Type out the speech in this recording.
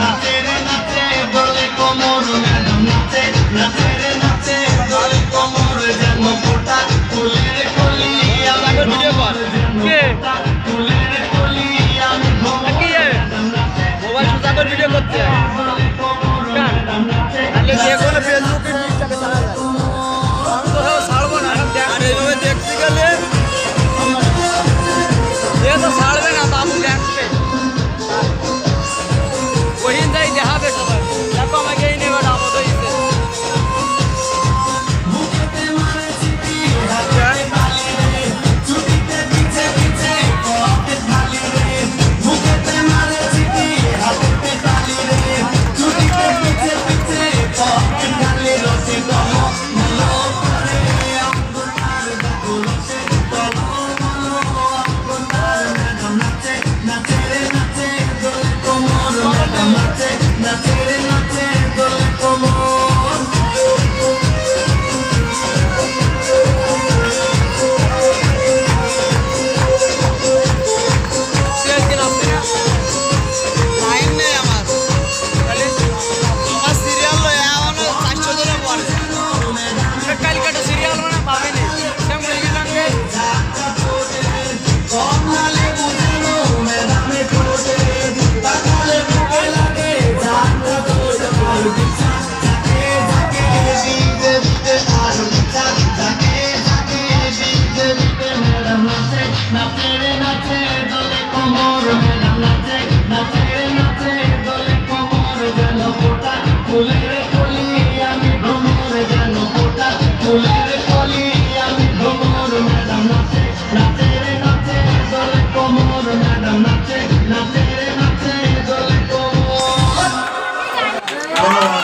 নাচে রে নাচে দোলে কোমর ম্যাডাম নাচে নাচে রে নাচে দোলে কোমর যেন ফোটা ফুলের কলি আমার ভিডিও কর কে ফুলের কলি আমি ঘুম কি মোবাইল সুতা করে ভিডিও করতে হ্যাঁ তাহলে যে কোনো Nothing. ফুলের কলি আমি ভ্রমর যেন ফোটা ফুলের